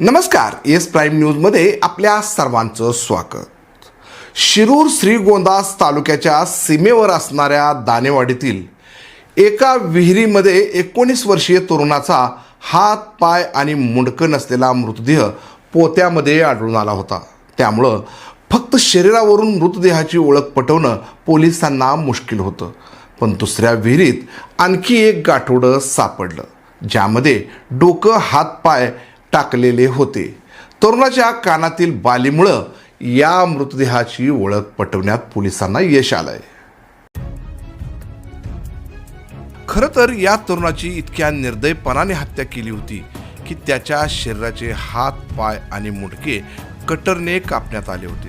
नमस्कार yes prime न्यूजमध्ये आपल्या सर्वांचं स्वागत. शिरूर श्रीगोंदास तालुक्याच्या सीमेवर असणाऱ्या दानेवाडीतील एका विहिरीमध्ये एकोणीस वर्षीय तरुणाचा हात पाय आणि मुंडकं नसलेला मृतदेह पोत्यामध्ये आढळून आला होता. त्यामुळं फक्त शरीरावरून मृतदेहाची ओळख पटवणं पोलिसांना मुश्किल होतं. पण दुसऱ्या विहिरीत आणखी एक गाठोडं सापडलं ज्यामध्ये डोकं हातपाय टाकलेले होते. तरुणाच्या कानातील बालीमुळं या मृतदेहाची ओळख पटवण्यात पोलिसांना यश आलंय. खरं तर या तरुणाची इतक्या निर्दयपणाने हत्या केली होती की त्याच्या शरीराचे हात पाय आणि मुंडके कटरने कापण्यात आले होते.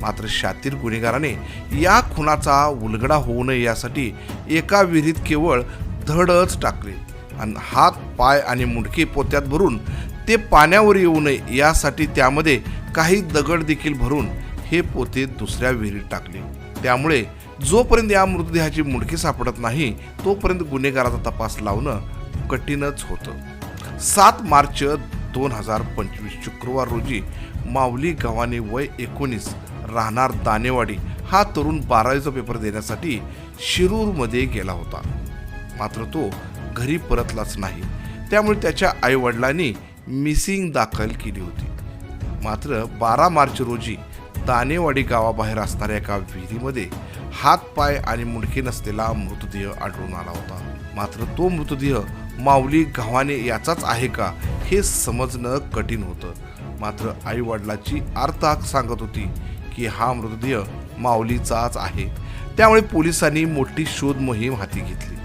मात्र शातीर गुन्हेगाराने या खुनाचा उलगडा होऊ नये यासाठी एका विहिरीत केवळ धडच टाकले आणि हात पाय आणि मुंडके पोत्यात भरून ते पाण्यावर येऊ नये यासाठी त्यामध्ये काही दगड देखील भरून हे पोते दुसऱ्या विहिरीत टाकले. त्यामुळे जोपर्यंत या मृतदेहाची मुडकी सापडत नाही तोपर्यंत गुन्हेगाराचा तपास लावणं कठीणच होतं. सात मार्च दोन हजार पंचवीस शुक्रवार रोजी माऊली गव्हाणे वय एकोणीस राहणार दानेवाडी हा तरुण बारावीचा पेपर देण्यासाठी शिरूरमध्ये गेला होता. मात्र तो घरी परतलाच नाही. त्यामुळे त्याच्या आईवडिलांनी मिसिंग दाखल केली होती. मात्र बारा मार्च रोजी दानेवाडी गावाबाहेर असणाऱ्या एका विहिरीमध्ये हात पाय आणि मुंडके नसलेला मृतदेह आढळून आला होता. मात्र तो मृतदेह माऊली घावाने याचाच आहे का हे समजणं कठीण होतं. मात्र आई वडिलाची आर्ताक सांगत होती की हा मृतदेह माऊलीचाच आहे. त्यामुळे पोलिसांनी मोठी शोध मोहीम हाती घेतली.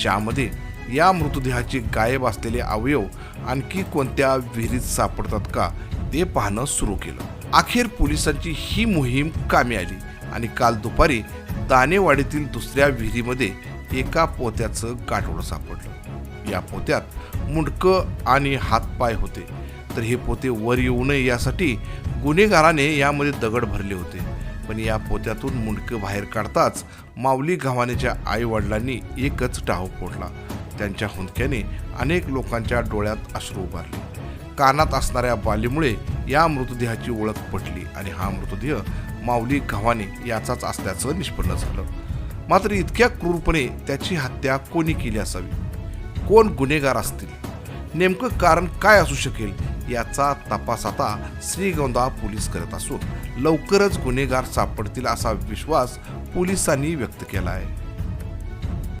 ज्यामध्ये या मृतदेहाचे गायब असलेले अवयव आणखी कोणत्या विहिरीत सापडतात का ते पाहणं सुरू केलं. अखेर पोलिसांची ही मोहीम कामी आली आणि काल दुपारी दानेवाडीतील दुसऱ्या विहिरीमध्ये एका पोत्याचं गाठोडं सापडलं. या पोत्यात मुंडकं आणि हातपाय होते. तर हे पोते वर येऊ नये यासाठी गुन्हेगाराने यामध्ये दगड भरले होते. पण या पोत्यातून मुंडकं बाहेर काढताच माऊली घावानेच्या आई वडिलांनी एकच टाहो फोडला. त्यांच्या हुंदक्याने अनेक लोकांच्या डोळ्यात अश्रू उभारले. कानात असणाऱ्या बालीमुळे या मृतदेहाची ओळख पटली आणि हा मृतदेह माऊली घवाने याचाच असल्याचं निष्पन्न झालं. मात्र इतक्या क्रूरपणे त्याची हत्या कोणी केली असावी? कोण गुन्हेगार असतील? नेमकं कारण काय असू शकेल याचा तपास आता श्रीगोंदा पोलीस करत असून लवकरच गुन्हेगार सापडतील असा विश्वास पोलिसांनी व्यक्त केला आहे.